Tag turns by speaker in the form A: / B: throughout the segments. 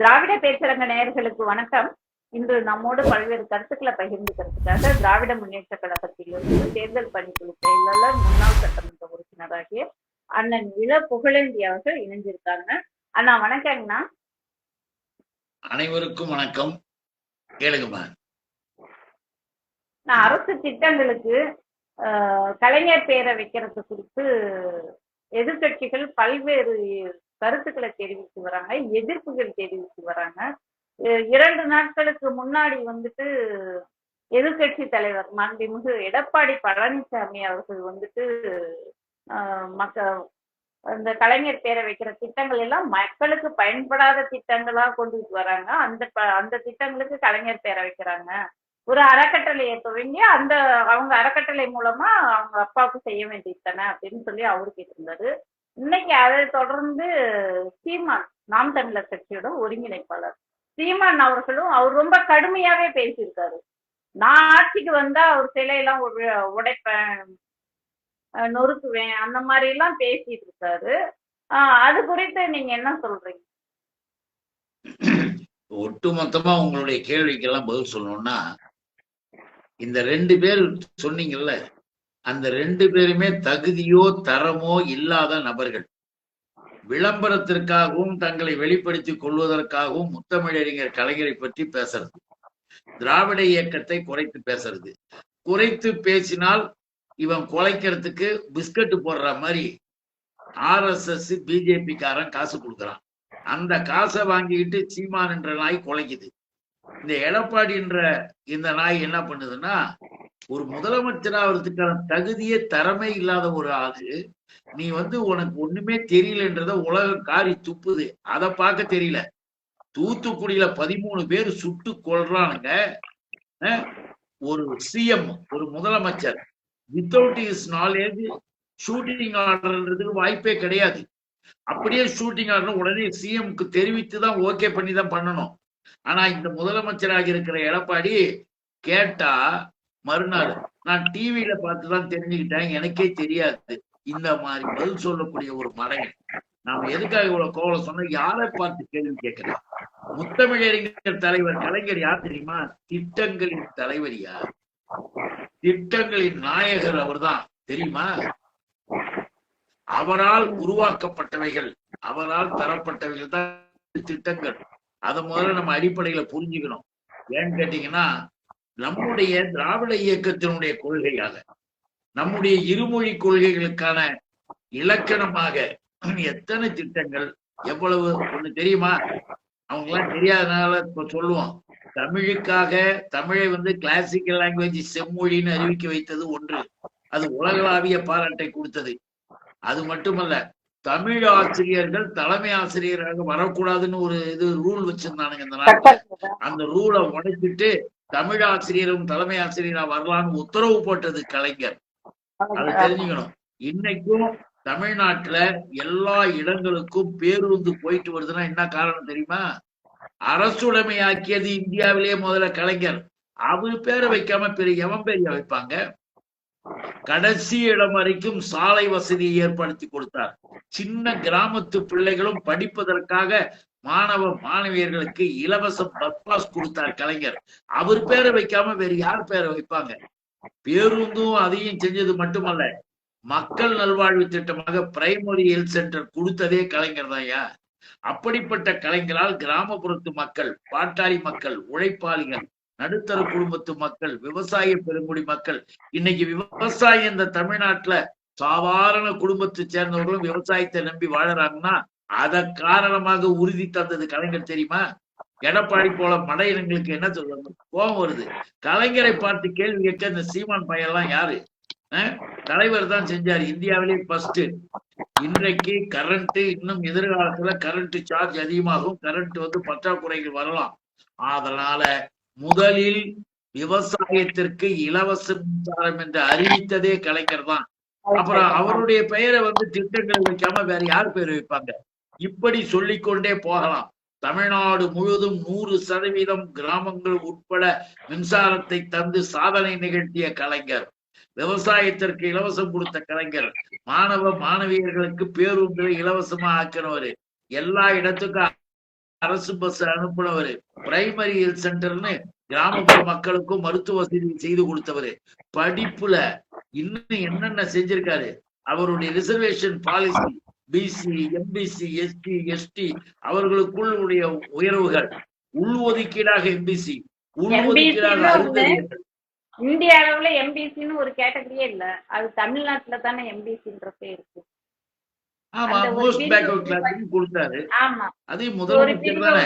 A: திராவிட பேச்சரங்க நேயர்களுக்கு வணக்கம். இன்று நம்மோடு பல்வேறு கருத்துக்களை பகிர்ந்துக்கிறதுக்காக திராவிட முன்னேற்ற கழகத்திலிருந்து தேர்தல் பணிக்குழு செயலாளர் முன்னாள் சட்டமன்ற உறுப்பினராகிய அண்ணன் இள புகழேந்தி அவர்கள் இணைஞ்சிருக்காங்க. அண்ணா வணக்கங்கண்ணா.
B: அனைவருக்கும் வணக்கம். கேளுங்கம்மா
A: நான் அரசு திட்டங்களுக்கு கலைஞர் பேரை வைக்கிறது குறித்து எதிர்க்கட்சிகள் பல்வேறு கருத்துக்களை தெரிவித்து வராங்க எதிர்ப்புகள் தெரிவித்து வராங்க. இரண்டு நாட்களுக்கு முன்னாடி வந்துட்டு எதிர்க்கட்சி தலைவர் மாண்புமிகு எடப்பாடி பழனிசாமி அவர்கள் வந்துட்டு மக்க அந்த கலைஞர் பேரை வைக்கிற திட்டங்கள் எல்லாம் மக்களுக்கு பயன்படாத திட்டங்களா கொண்டுட்டு வராங்க. அந்த ப- அந்த திட்டங்களுக்கு கலைஞர் பேரை வைக்கிறாங்க. ஒரு அறக்கட்டளையை துவங்கி அந்த அவங்க அறக்கட்டளை மூலமா அவங்க அப்பாவுக்கு செய்ய வேண்டியது தானே அப்படின்னு சொல்லி அவரு கேட்டிருந்தாரு. இன்னைக்கு அதை தொடர்ந்து சீமான் நாம் தமிழர் கட்சியோட ஒருங்கிணைப்பாளர். சீமான் அவர்களும் அவர் ரொம்ப கடுமையாவே பேசியிருக்காரு. நான் ஆட்சிக்கு வந்தா அவர் சிலையெல்லாம் உடைப்பேன் நொறுக்குவேன் அந்த மாதிரி எல்லாம் பேசிட்டு இருக்காரு ஆஹ் அது குறித்து நீங்க என்ன சொல்றீங்க?
B: ஒட்டுமொத்தமா உங்களுடைய உங்களுடைய கேள்விக்கெல்லாம் பதில் சொல்லணும்னா இந்த ரெண்டு பேர் சொன்னீங்கல்ல அந்த ரெண்டு பேருமே தகுதியோ தரமோ இல்லாத நபர்கள். விளம்பரத்திற்காகவும் தங்களை வெளிப்படுத்திக் கொள்வதற்காகவும் முத்தமிழறிஞர் கலைஞரை பற்றி பேசுறது. திராவிட இயக்கத்தை குறைத்து பேசுறது. குறைத்து பேசினால் இவன் குலைக்கிறதுக்கு பிஸ்கட் போடுற மாதிரி ஆர்எஸ்எஸ் பிஜேபிக்காரன் காசு கொடுக்கறான். அந்த காசை வாங்கிக்கிட்டு சீமான் என்ற நாய் குலைக்குது. இந்த எடப்பாடின்ற இந்த நாய் என்ன பண்ணுதுன்னா ஒரு முதலமைச்சராகிறதுக்கான தகுதியே திறமை இல்லாத ஒரு ஆளு. நீ வந்து உனக்கு ஒண்ணுமே தெரியலன்றத உலகம் காரி துப்புது. அதை பார்க்க தெரியல. தூத்துக்குடியில பதிமூணு பேர் சுட்டு கொள்றானுங்க அஹ், ஒரு சிஎம் ஒரு முதலமைச்சர். வித்தவுட் இஸ் நாலேஜ் ஷூட்டிங் ஆர்டர்ன்றதுக்கு வாய்ப்பே கிடையாது. அப்படியே ஷூட்டிங் ஆர்டர் உடனே சிஎம்க்கு தெரிவித்து தான் ஓகே பண்ணி தான் பண்ணணும். ஆனா இந்த முதலமைச்சராக இருக்கிற எடப்பாடி கேட்டா மறுநாள் நான் டிவியில பார்த்துதான் தெரிஞ்சுக்கிட்டேன் எனக்கே தெரியாது. இந்த மாதிரி பதில் சொல்லக்கூடிய ஒரு மடையன். நாம எதுக்காக இவ்வளவு கோவலம் சொன்னா யாரை பார்த்து கேள்வி கேட்கலாம் முத்தமிழறிஞர் தலைவர் கலைஞர் யார் தெரியுமா? திட்டங்களின் தலைவர் யார்? திட்டங்களின் நாயகர் அவர்தான் தெரியுமா? அவரால் உருவாக்கப்பட்டவைகள் அவரால் தரப்பட்டவைகள் தான் திட்டங்கள். அதை முதல்ல நம்ம அடிப்படையில புரிஞ்சுக்கணும். ஏன்னு கேட்டீங்கன்னா நம்முடைய திராவிட இயக்கத்தினுடைய கொள்கையாக நம்முடைய இருமொழி கொள்கைகளுக்கான இலக்கணமாக எத்தனை திட்டங்கள் எவ்வளவு ஒண்ணு தெரியுமா? அவங்க எல்லாம் தெரியாதனால இப்ப சொல்லுவோம். தமிழுக்காக தமிழை வந்து கிளாசிக்கல் லாங்குவேஜ் செம்மொழின்னு அறிவிக்க வைத்தது ஒன்று. அது உலகளாவிய பாராட்டை கொடுத்தது. அது மட்டுமல்ல தமிழ் ஆசிரியர்கள் தலைமை ஆசிரியராக வரக்கூடாதுன்னு ஒரு இது ரூல் வச்சிருந்தானுங்க இந்த நாட்டுல. அந்த ரூலை உடைச்சிட்டு தமிழ் ஆசிரியரும் தலைமை ஆசிரியரா வரலான்னு உத்தரவு போட்டது கலைஞர். அதை தெரிஞ்சுக்கணும். இன்னைக்கும் தமிழ்நாட்டுல எல்லா இடங்களுக்கும் பேருந்து போயிட்டு வருதுன்னா என்ன காரணம் தெரியுமா? அரசுடைமையாக்கியது இந்தியாவிலேயே முதல்ல கலைஞர். அவர் பேரை வைக்காம பெரிய எவன் பேரைய வைப்பாங்க? கடைசி இடம் வரைக்கும் சாலை வசதியை ஏற்படுத்தி கொடுத்தார். சின்ன கிராமத்து பிள்ளைகளும் படிப்பதற்காக மாணவ மாணவியர்களுக்கு இலவச பஸ் பாஸ் கொடுத்தார் கலைஞர். அவர் பேரை வைக்காம வேற யார் பேரை வைப்பாங்க? பேருந்தும் அதையும் செஞ்சது மட்டுமல்ல மக்கள் நல்வாழ்வு திட்டமாக பிரைமரி ஹெல்த் சென்டர் கொடுத்ததே கலைஞர் தான்யா அப்படிப்பட்ட கலைஞரால் கிராமப்புறத்து மக்கள் பாட்டாளி மக்கள் உழைப்பாளிகள் நடுத்தர குடும்பத்து மக்கள் விவசாய பெருங்குடி மக்கள். இன்னைக்கு விவசாயம் இந்த தமிழ்நாட்டுல சாதாரண குடும்பத்தை சேர்ந்தவர்களும் விவசாயத்தை நம்பி வாழறாங்கன்னா அத காரணமாக உறுதி தந்தது கலைஞர் தெரியுமா? எடப்பாடி போல மடையினங்களுக்கு என்ன சொல்றாங்க கோபம் வருது. கலைஞரை பார்த்து கேள்வி கேட்க இந்த சீமான் பையன்லாம் யாரு? தலைவர் தான் செஞ்சாரு. இந்தியாவிலேயே ஃபர்ஸ்ட் இன்றைக்கு கரண்ட் இன்னும் எதிர்காலத்துல கரண்ட் சார்ஜ் அதிகமாகும். கரண்ட் வந்து பற்றாக்குறைகள் வரலாம். அதனால முதலில் விவசாயத்திற்கு இலவச மின்சாரம் என்று அறிவித்ததே கலைஞர் தான். அப்புறம் அவருடைய பெயரை வந்து திட்டங்கள் வைக்காம வேற யார் பேர் வைப்பாங்க? இப்படி சொல்லிக்கொண்டே போகலாம். தமிழ்நாடு முழுவதும் நூறு சதவீதம் கிராமங்கள் உட்பட மின்சாரத்தை தந்து சாதனை நிகழ்த்திய கலைஞர். விவசாயத்திற்கு இலவசம் கொடுத்த கலைஞர். மாணவ மாணவியர்களுக்கு பேருந்துகளை இலவசமா ஆக்கினவரு. எல்லா இடத்துக்கும் அரசு பஸ் அனுப்புனவரு. பிரைமரி ஹெல்த் சென்டர்னு கிராமப்புற மக்களுக்கும் மருத்துவ வசதி செய்து கொடுத்தவரு. படிப்புல இன்னும் என்னென்ன செஞ்சிருக்காரு? அவருடைய reservation policy BC MBC ST ST அவர்களுக்குள் உடைய உயர்வுகள். உள்ஒதுக்கீடாக எம்பிசி உள்ஒதுக்கீடாக
A: இந்திய அளவுல எம்பிசின்னு ஒரு கேட்டகரியே இல்ல. அது தமிழ்நாட்டுல தானே எம்பிசின்றதே இருக்கு.
B: ஆமா
A: பிரிவு
B: பேக்வர்ட் கிளாஸ் கொடுத்தாரு. அதே முதலமைச்சர் தானே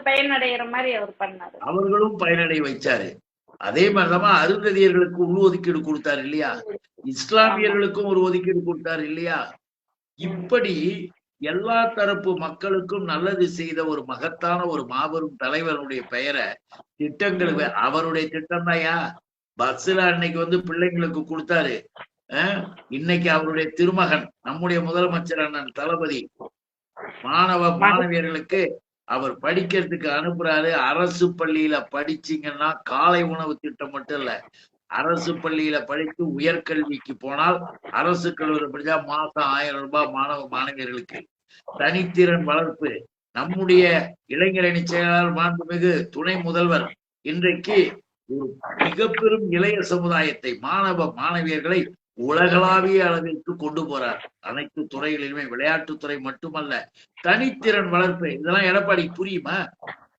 A: பயனடைகிற மாதிரி அவர் பண்ணாரு.
B: அவர்களும் பயனடைய வைச்சாரு. அதே மாதிரிதான் அருந்ததியர்களுக்கு உள் ஒதுக்கீடு கொடுத்தாரு இல்லையா? இஸ்லாமியர்களுக்கும் ஒரு ஒதுக்கீடு கொடுத்தாரு இல்லையா? இப்படி எல்லா தரப்பு மக்களுக்கும் நல்லது செய்த ஒரு மகத்தான ஒரு மாபெரும் தலைவருடைய பெயரை திட்டங்கள் வே- அவருடைய திட்டம் தான்யா பஸ்ல அன்னைக்கு வந்து பிள்ளைங்களுக்கு கொடுத்தாரு. இன்னைக்கு அவருடைய திருமகன் நம்முடைய முதலமைச்சர் அண்ணன் தளபதி மாணவ மாணவியர்களுக்கு அவர் படிக்கிறதுக்கு அனுப்புறாரு. அரசு பள்ளியில படிச்சீங்கன்னா காலை உணவு திட்டம் மட்டும் இல்ல அரசு பள்ளியில படித்து உயர்கல்விக்கு போனால் அரசு கல்லூரி படிச்சா மாசம் ஆயிரம் ரூபாய் மாணவ மாணவியர்களுக்கு. தனித்திறன் வளர்ப்பு. நம்முடைய இளைஞரணி செயலாளர் மாண்புமிகு துணை முதல்வர் இன்றைக்கு ஒரு மிக பெரும் இளைய சமுதாயத்தை மாணவ மாணவியர்களை உலகளாவிய அளவிற்கு கொண்டு போறார். அனைத்து துறைகளிலுமே விளையாட்டுத்துறை மட்டுமல்ல தனித்திறன் வளர்ப்பு. இதெல்லாம் எடப்பாடி புரியுமா?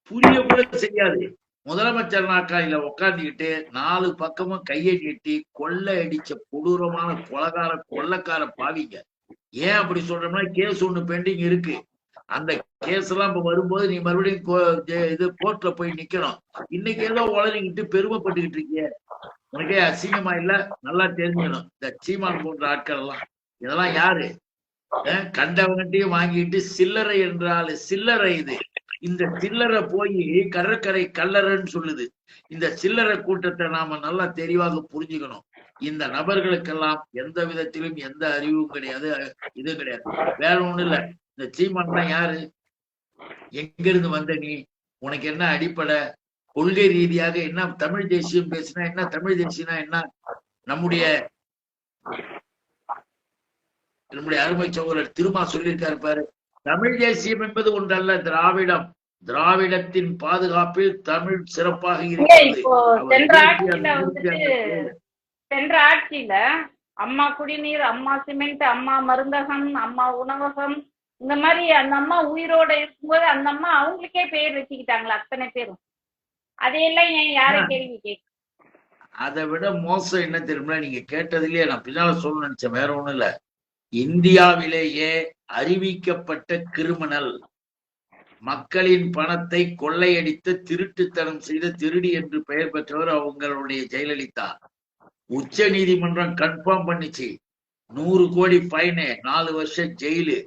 B: புரிய கூட செய்யாது. முதலமைச்சர் நாற்காலியில உட்காந்துக்கிட்டு நாலு பக்கமும் கையை நீட்டி கொள்ளை அடிச்ச கொடூரமான கொலகார கொள்ளக்கார பாவிங்க. ஏன் அப்படி சொல்றோம்னா கேஸ் ஒண்ணு பெண்டிங் இருக்கு. அந்த கேஸ் எல்லாம் இப்ப வரும்போது நீ மறுபடியும் கோ- இது கோர்ட்ல போய் நிக்கணும். இன்னைக்கு ஏதோ உளறிக்கிட்டு பெருமைப்பட்டுக்கிட்டு இருக்கீங்க. உனக்கே அசிங்கமா இல்ல? நல்லா தெரிஞ்சுக்கணும். இந்த சீமான் போன்ற ஆட்கள் எல்லாம் இதெல்லாம் யாரு? அஹ் கண்டவங்கட்டையும் வாங்கிட்டு சில்லறை என்றால் சில்லறை இது. இந்த சில்லறை போய் கடற்கரை கல்லறைன்னு சொல்லுது. இந்த சில்லறை கூட்டத்தை நாம நல்லா தெளிவாக புரிஞ்சுக்கணும். இந்த நபர்களுக்கெல்லாம் எந்த விதத்திலும் எந்த அறிவும் கிடையாது. இது கிடையாது. வேற ஒண்ணும் இல்ல. இந்த சீமான் யாரு? எங்க இருந்து வந்த நீ? உனக்கு என்ன அடிப்படை? கொள்கை ரீதியாக என்ன தமிழ் தேசியம் பேசினா என்ன தமிழ் தேசியம்னா என்ன? நம்முடைய நம்முடைய அருமை சகோதரர் திருமா சொல்லியிருக்காரு பாரு தமிழ் தேசியம் என்பது ஒன்றல்ல திராவிடம். திராவிடத்தின் பாதுகாப்பில் தமிழ் சிறப்பாக இருக்கிறது.
A: சென்ற ஆட்சியில அம்மா குடிநீர் அம்மா சிமெண்ட் அம்மா மருந்தகம் அம்மா உணவகம் இந்த மாதிரி அந்த அம்மா உயிரோட இருக்கும்போது அந்த அம்மா அவங்களுக்கே பேர் வச்சுக்கிட்டாங்களா அத்தனை பேரும். அதையெல்லாம் ஏன் யாரும்
B: ஆ.
A: கேள்வி கேட்க?
B: அதை விட மோசம் என்ன தெரியுமா? நீங்க கேட்டதுலயே நான் பின்னால சொல்ல நினைச்சேன் வேற ஒண்ணும் இல்ல. இந்தியாவிலேயே அறிவிக்கப்பட்ட கிரிமினல். மக்களின் பணத்தை கொள்ளையடித்து திருட்டுத்தனம் செய்த திருடி என்று பெயர் பெற்றவர் அவங்களுடைய ஜெயலலிதா. உச்ச நீதிமன்றம் கன்ஃபார்ம் பண்ணிச்சு. நூறு கோடி ஃபைனு நாலு வருஷம் ஜெயிலு.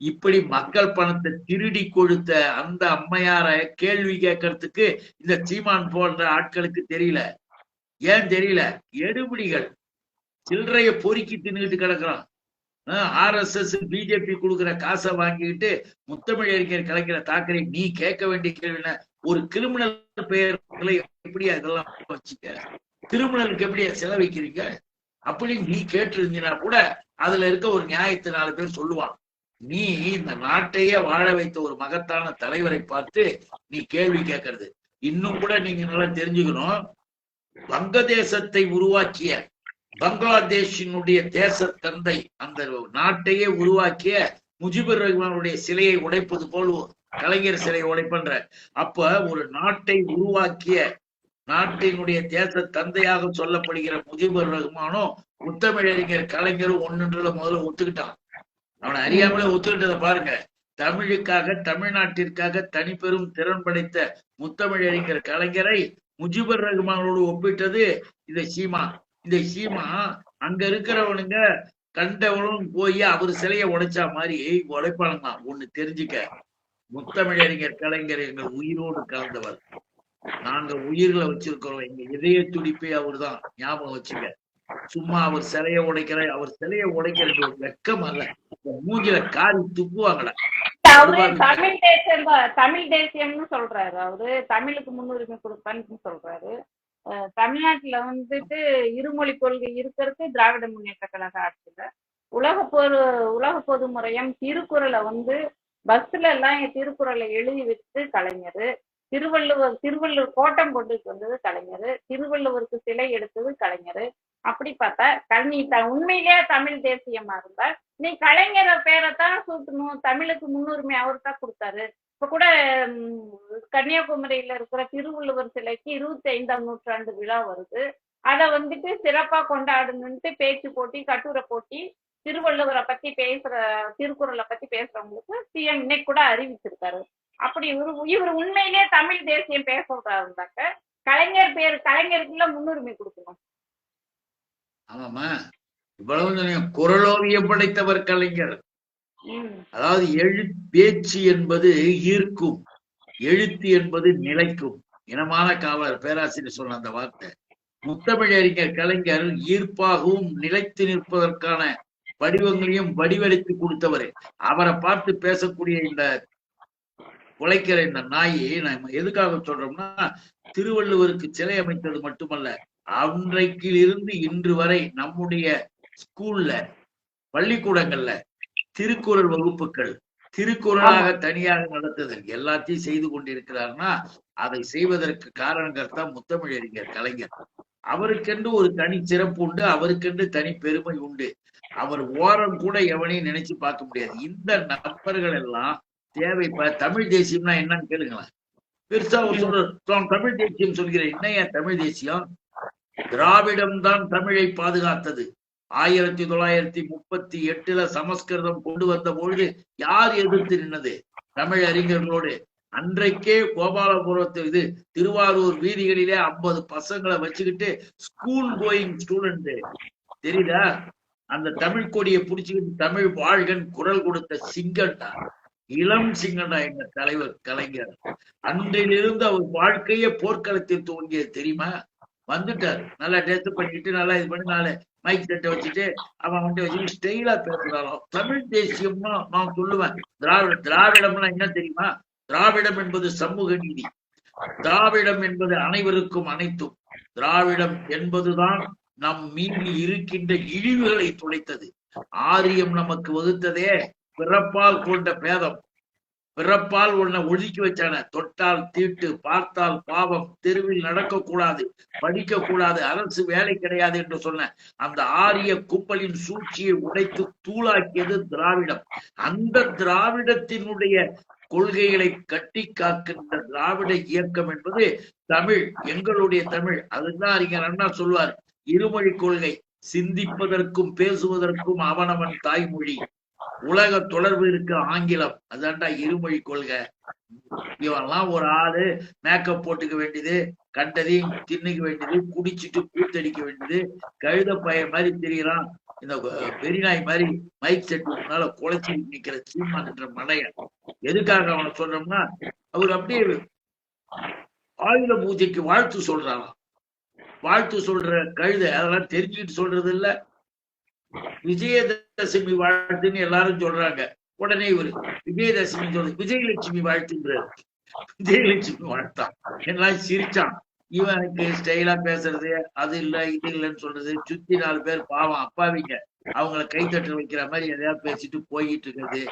B: இப்படி மக்கள் பணத்தை திருடி கொடுத்த அந்த அம்மையார கேள்வி கேட்கறதுக்கு இந்த சீமான் போன்ற ஆட்களுக்கு தெரியல. ஏன் தெரியல? எடுபடிகள். சில்லறைய பொறுக்கி தின்னுட்டு கிடக்குறான். ஆர் எஸ் எஸ் பிஜேபி கொடுக்குற காசை வாங்கிக்கிட்டு முத்தமிழறிஞர் கலைக்கிற தாக்கரை நீ கேட்க வேண்டிய கேள்வி என்ன? ஒரு கிரிமினல் பெயர்களை எப்படி அதெல்லாம் வச்சுக்க? கிரிமினலுக்கு எப்படி செலவைக்கிறீங்க அப்படின்னு நீ கேட்டு இருந்தீங்கன்னா கூட அதுல இருக்க ஒரு நியாயத்தை நாலு பேர் சொல்லுவான் நீ இந்த நாட்டையே வாழ வைத்த ஒரு மகத்தான தலைவரை பார்த்து நீ கேள்வி கேட்கறது. இன்னும் கூட நீங்க நல்லா தெரிஞ்சுக்கணும். வங்கதேசத்தை உருவாக்கிய பங்களாதேஷினுடைய தேச தந்தை அந்த நாட்டையே உருவாக்கிய முஜிபுர் ரஹ்மானுடைய சிலையை உடைப்பது போல் கலைஞர் சிலையை உடைப்பன்ற. அப்ப ஒரு நாட்டை உருவாக்கிய நாட்டினுடைய தேச தந்தையாக சொல்லப்படுகிற முஜிபுர் ரஹ்மானும் முத்தமிழறிஞர் கலைஞரும் ஒன்றுன்றத முதல்ல ஒத்துக்கிட்டான். அவனை அறியாமலே ஒத்துக்கிட்டதை பாருங்க. தமிழுக்காக தமிழ்நாட்டிற்காக தனிப்பெரும் திறன் படைத்த முத்தமிழறிஞர் கலைஞரை முஜிபுர் ரஹ்மானோடு ஒப்பிட்டது. இந்த சீமா இந்த சீமா அங்க இருக்கிறவனுங்க கண்டவனும் போய் அவர் சிலையை உடைச்சா மாதிரி உடைப்பானுங்க ஒண்ணு தெரிஞ்சுக்க. முத்தமிழறிஞர் கலைஞர் எங்கள் உயிரோடு கலந்தவர். நாங்க உயிர்களை வச்சிருக்கிறோம். எங்க இதய துடிப்பே அவர்தான். ஞாபகம் வச்சுக்க. சும்மா அவர் சிலைய உடைக்கிற அவர் சிலைய உடைக்கிறது ஒரு வெக்கம் அல்ல. மூஞ்சில காரி துப்புவாங்கடா.
A: அவரு தமிழ் தேசியம் தமிழ் தேசியம்னு சொல்றாரு. அவரு தமிழுக்கு முன்னுரிமை கொடுப்பான்னு சொல்றாரு. தமிழ்நாட்டுல வந்துட்டு இருமொழி கொள்கை இருக்கிறது திராவிட முன்னேற்ற கழக ஆட்சியில. உலக பொது உலக பொதுமுறையம் திருக்குறளை வந்து பஸ்ல எல்லாம் என் திருக்குறளை எழுதி வச்சு கலைஞர். திருவள்ளுவர் திருவள்ளுவர் கோட்டம் கொண்டுட்டு வந்தது கலைஞர் திருவள்ளுவருக்கு சிலை எடுத்தது கலைஞர். அப்படி பார்த்தா க- நீ த உண்மையிலேயே தமிழ் தேசியமா இருந்தா நீ கலைஞர் பேரைத்தான் சூட்டணும். தமிழுக்கு முன்னுரிமை அவர் தான் கொடுத்தாரு. இப்ப கூட கன்னியாகுமரியில இருக்கிற திருவள்ளுவர் சிலைக்கு இருபத்தி ஐந்தாம் நூற்றாண்டு விழா வருது. அதை வந்துட்டு சிறப்பா கொண்டாடணுன்ட்டு பேச்சு போட்டி கட்டுரை போட்டி திருவள்ளுவரை பத்தி பேசுற திருக்குறளை பத்தி பேசுறவங்களுக்கு சிஎம் இன்னைக்கு கூட அறிவிச்சிருக்காரு. அப்படி இவரு இவர் உண்மையிலேயே தமிழ் தேசியம் பேசுறதா இருந்தாக்க கலைஞர் பேர் கலைஞருக்குள்ள முன்னுரிமை கொடுக்கணும்.
B: ஆமாமா இவ்வளவு. குரலோவியம் படைத்தவர் கலைஞர்? அதாவது எழு பேச்சு என்பது ஈர்க்கும். எழுத்து என்பது நிலைக்கும். இனமான காவலர் பேராசிரியர் சொன்ன அந்த வார்த்தை. முத்தமிழறிஞர் கலைஞர் ஈர்ப்பாகவும் நிலைத்து நிற்பதற்கான வடிவங்களையும் வடிவெடுத்து கொடுத்தவர். அவரை பார்த்து பேசக்கூடிய இந்த உழைக்கிற இந்த நாயை நம்ம எதுக்காக சொல்றோம்னா திருவள்ளுவருக்கு சிலை அமைத்தது மட்டுமல்ல அன்றைக்கிலிருந்து இன்று வரை நம்முடைய ஸ்கூல்ல பள்ளிக்கூடங்கள்ல திருக்குறள் வகுப்புகள் திருக்குறளாக தனியாக நடத்துதல் எல்லாத்தையும் செய்து கொண்டிருக்கிறார்னா அதை செய்வதற்கு காரணங்கள் தான் முத்தமிழறிஞர் கலைஞர். அவருக்கென்று ஒரு தனி சிறப்பு உண்டு அவருக்கென்று தனி பெருமை உண்டு. அவர் ஓரம் கூட எவனையும் நினைச்சு பார்க்க முடியாது. இந்த நபர்கள் எல்லாம் தேவை இப்ப தமிழ் தேசியம்னா என்னன்னு கேளுங்களேன். பெருசா ஒரு சொல்ற தமிழ் தேசியம் சொல்கிறேன். என்ன ஏன் தமிழ் தேசியம்? திராவிடம் தான் தமிழை பாதுகாத்தது. ஆயிரத்தி தொள்ளாயிரத்தி முப்பத்தி எட்டுல சமஸ்கிருதம் கொண்டு வந்த பொழுது யார் எதிர்த்து நின்னது? தமிழ் அறிஞர்களோடு. அன்றைக்கே கோபாலபுரத்து இது திருவாரூர் வீதிகளிலே ஐம்பது பசங்களை வச்சுக்கிட்டு ஸ்கூல் கோயிங் ஸ்டூடெண்ட் தெரியுதா? அந்த தமிழ் கொடியை புடிச்சுக்கிட்டு தமிழ் வாழ்கன் குரல் கொடுத்த சிங்கன்டா. இளம் சிங்கனா எங்க தலைவர் கலைஞர். அன்றிலிருந்து அவர் வாழ்க்கையே போர்க்களத்தில் தோன்றியது தெரியுமா? வந்துட்டார். நல்லா டெஸ்ட் பண்ணிட்டு நல்லா இது பண்ணி நாலு மைக் செட்டை வச்சுட்டு அவன் வந்து வச்சு ஸ்டைலா பேசுறாராம். தமிழ் தேசியம்னா நான் சொல்லுவேன். திராவிட திராவிடம்னா என்ன தெரியுமா? திராவிடம் என்பது சமூக நீதி. திராவிடம் என்பது அனைவருக்கும் அனைத்தும். திராவிடம் என்பதுதான் நம் மீது இருக்கின்ற இழிவுகளை துடைத்தது ஆரியம் நமக்கு வகுத்ததே. பிறப்பால் கொண்ட பேதம். பிறப்பால் உன்னை ஒதுக்கி வச்சான தொட்டால் தீட்டு பார்த்தால் பாவம். தெருவில் நடக்க கூடாது படிக்க கூடாது அரசு வேலை கிடையாது என்று சொன்ன அந்த ஆரிய கும்பலின் சூழ்ச்சியை உடைத்து தூளாக்கியது திராவிடம். அந்த திராவிடத்தினுடைய கொள்கைகளை கட்டி காக்கின்ற திராவிட இயக்கம் என்பது தமிழ் எங்களுடைய தமிழ். அதுதான் அறிஞர் அண்ணா சொல்வார் இருமொழி கொள்கை சிந்திப்பதற்கும் பேசுவதற்கும் அவனவன் தாய்மொழி. உலக தொடர்பு இருக்கு ஆங்கிலம். அதான்டா இருமொழி கொள்கை. இவெல்லாம் ஒரு ஆளு மேக்கப் போட்டுக்க வேண்டியது கண்டதையும் தின்னுக்க வேண்டியது குடிச்சிட்டு கூத்தடிக்க வேண்டியது கழுத பய மாதிரி தெரியறான். இந்த பெரிய மாதிரி மைக் செட் முன்னால குலைச்சி நிக்கிற சீமான்ற என்ற மடையன் எதுக்காக அவனை சொல்றோம்னா அவர் அப்படியே ஆயுத பூஜைக்கு வாழ்த்து சொல்றாராம். வாழ்த்து சொல்ற கழுத அதெல்லாம் தெரிஞ்சுக்கிட்டு சொல்றது இல்ல விஜயதசமி வாழ்த்துன்னு எல்லாரும் சொல்றாங்க. உடனே இவரு விஜயதசமி சொல்றது விஜயலட்சுமி வாழ்த்துன்றாரு விஜயலட்சுமி வாழ்த்தான் எல்லாம் சிரிச்சான். இவனுக்கு ஸ்டைலா பேசுறது அது இல்ல இது இல்லைன்னு சொல்றது சுத்தி நாலு பேர் பாவம் அப்பாவிங்க. அவங்கள கைத்தட்டு வைக்கிற மாதிரி எதையாவது பேசிட்டு போயிட்டு இருக்கிறது.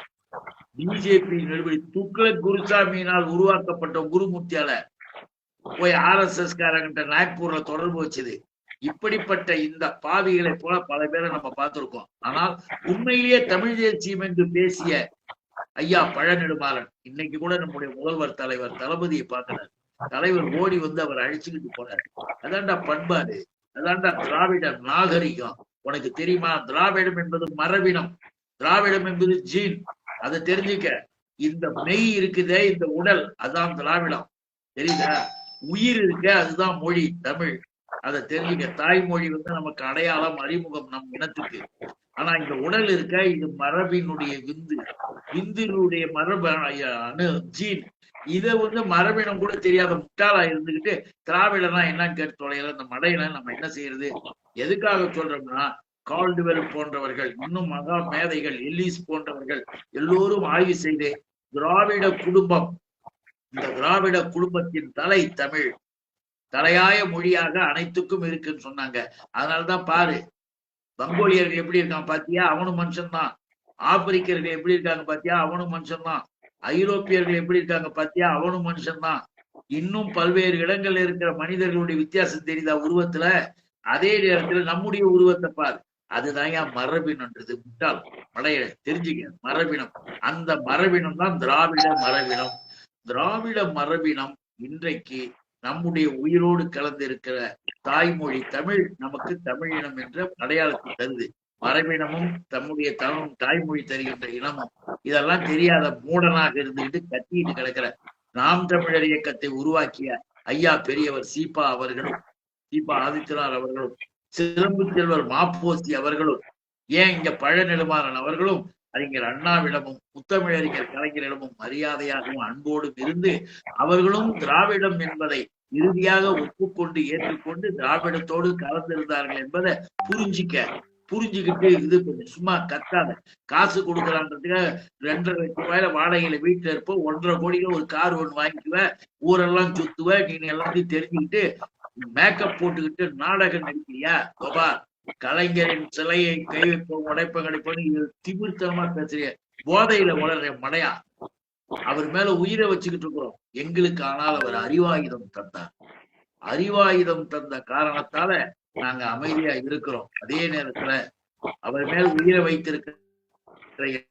B: பிஜேபி நடுபடி துக்ளக் குருசாமியினால் உருவாக்கப்பட்ட குருமூர்த்தியால போய் ஆர் எஸ் எஸ் காரங்கிட்ட நாக்பூர்ல தொடர்பு வச்சது. இப்படிப்பட்ட இந்த பாவிகளை போல பல பேரை நம்ம பார்த்திருக்கோம். ஆனால் உண்மையிலேயே தமிழ் தேசியம் என்று பேசிய ஐயா பழநெடுமாறன் இன்னைக்கு கூட நம்முடைய முதல்வர் தலைவர் தளபதியை பார்க்கிறார். தலைவர் ஓடி வந்து அவர் அழிச்சுக்கிட்டு போனார் அதான்டா பண்பாடு அதான்டா திராவிட நாகரிகம். உனக்கு தெரியுமா? திராவிடம் என்பது மரபினம். திராவிடம் என்பது ஜீன். அதை தெரிஞ்சுக்க இந்த மெய் இருக்குதே இந்த உடல் அதான் திராவிடம். தெரியுதா? உயிர் இருக்க அதுதான் மொழி தமிழ். அதை தெரிஞ்சுக்க தாய்மொழி வந்து நமக்கு அடையாளம் அறிமுகம் நம் இனத்துக்கு. ஆனா இந்த உடல் இருக்க? இது மரபினுடைய விந்து. விந்தினுடைய மரபு அணு ஜீன். இதை வந்து மரபினம் கூட தெரியாத முட்டாளா இருந்துகிட்டு திராவிடனா என்னன்னு கேட்டு தொலைல இந்த மடையில நம்ம என்ன செய்யறது? எதுக்காக சொல்றோம்னா கால்டுவெல் போன்றவர்கள் இன்னும் மகா மேதைகள் எல்லிஸ் போன்றவர்கள் எல்லோரும் ஆய்வு செய்து திராவிட குடும்பம் இந்த திராவிட குடும்பத்தின் தலை தமிழ். தலையாய மொழியாக அனைத்துக்கும் இருக்குன்னு சொன்னாங்க. அதனாலதான் பாரு மங்கோலியர்கள் எப்படி இருக்கான் பாத்தியா? அவனும் மனுஷன்தான். ஆப்பிரிக்கர்கள் எப்படி இருக்காங்க பாத்தியா? அவனும் மனுஷன்தான். ஐரோப்பியர்கள் எப்படி இருக்காங்க பாத்தியா? அவனும் மனுஷன்தான். இன்னும் பல்வேறு இடங்கள்ல இருக்கிற மனிதர்களுடைய வித்தியாசம் தெரியுதா உருவத்துல? அதே நேரத்துல நம்முடைய உருவத்தை பார். அதுதான் ஏன் மரபினம்ன்றது முட்டாள். மடைய தெரிஞ்சுக்க. மரபினம். அந்த மரபினம் தான் திராவிட மரபினம். திராவிட மரபினம் இன்றைக்கு நம்முடைய உயிரோடு கலந்து இருக்கிற தாய்மொழி தமிழ் நமக்கு தமிழினம் என்ற அடையாளத்தை தருது மரபினமும் தம்முடைய தமிழ் தாய்மொழி தருகின்ற இனமும் இதெல்லாம் தெரியாத மூடனாக இருந்துகிட்டு கத்திட்டு கிடக்கிற நாம் தமிழர் இயக்கத்தை உருவாக்கிய ஐயா பெரியவர் சீபா அவர்களும் சீபா ஆதித்யநாத் அவர்களும் சிலம்பு செல்வர் மாப்போசி அவர்களும் ஏன் இங்க பழநெடுமாறன் அவர்களும் அறிஞர் அண்ணாவிடமும் முத்தமிழறிஞர் கலைஞரிடமும் மரியாதையாகவும் அன்போடும் இருந்து அவர்களும் திராவிடம் என்பதை இறுதியாக ஒப்புக்கொண்டு ஏற்றுக்கொண்டு திராவிடத்தோடு கலந்திருந்தார்கள் என்பதை புரிஞ்சிக்க புரிஞ்சுக்கிட்டு இது பண்ணு சும்மா கத்தாத. காசு கொடுக்குறான்றதுக்காக ரெண்டரை லட்சம் ரூபாயில வாடகையில வீட்டுல இருப்போம் ஒன்றரை கோடியில ஒரு கார் ஒன்று வாங்கிக்குவ ஊரெல்லாம் சுத்துவ நீங்க எல்லாத்தையும் தெரிஞ்சுக்கிட்டு மேக்கப் போட்டுக்கிட்டு நாடகம் நடிக்கிறியா கோபா கலைஞரின் சிலையை கை வைப்போம் உடைப்பங்களை கிடைப்போம் இது திமிர்த்தனமா பேசுறிய போதையில உளற மடையா அவர் மேல உயிரை வச்சுக்கிட்டு இருக்கிறோம். எங்களுக்கு ஆனால் அவர் அறிவாயுதம் தந்தார். அறிவாயுதம் தந்த காரணத்தால நாங்க அமைதியா இருக்கிறோம். அதே நேரத்துல அவர் மேல் உயிரை வைத்திருக்கிற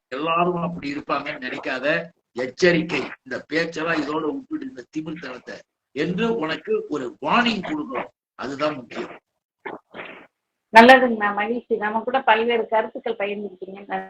B: எல்லாரும் அப்படி இருப்பாங்கன்னு நினைக்காத எச்சரிக்கை. இந்த பேச்செல்லாம் இதோட விட்டுட்டு இந்த திமிர்த்தனத்தை. என்று உனக்கு ஒரு வார்னிங் கொடுக்கணும் அதுதான் முக்கியம்.
A: நல்லதுங்கண்ணா மகிழ்ச்சி. நம்ம கூட பல்வேறு கருத்துக்கள் பகிர்ந்துக்கிட்டீங்க.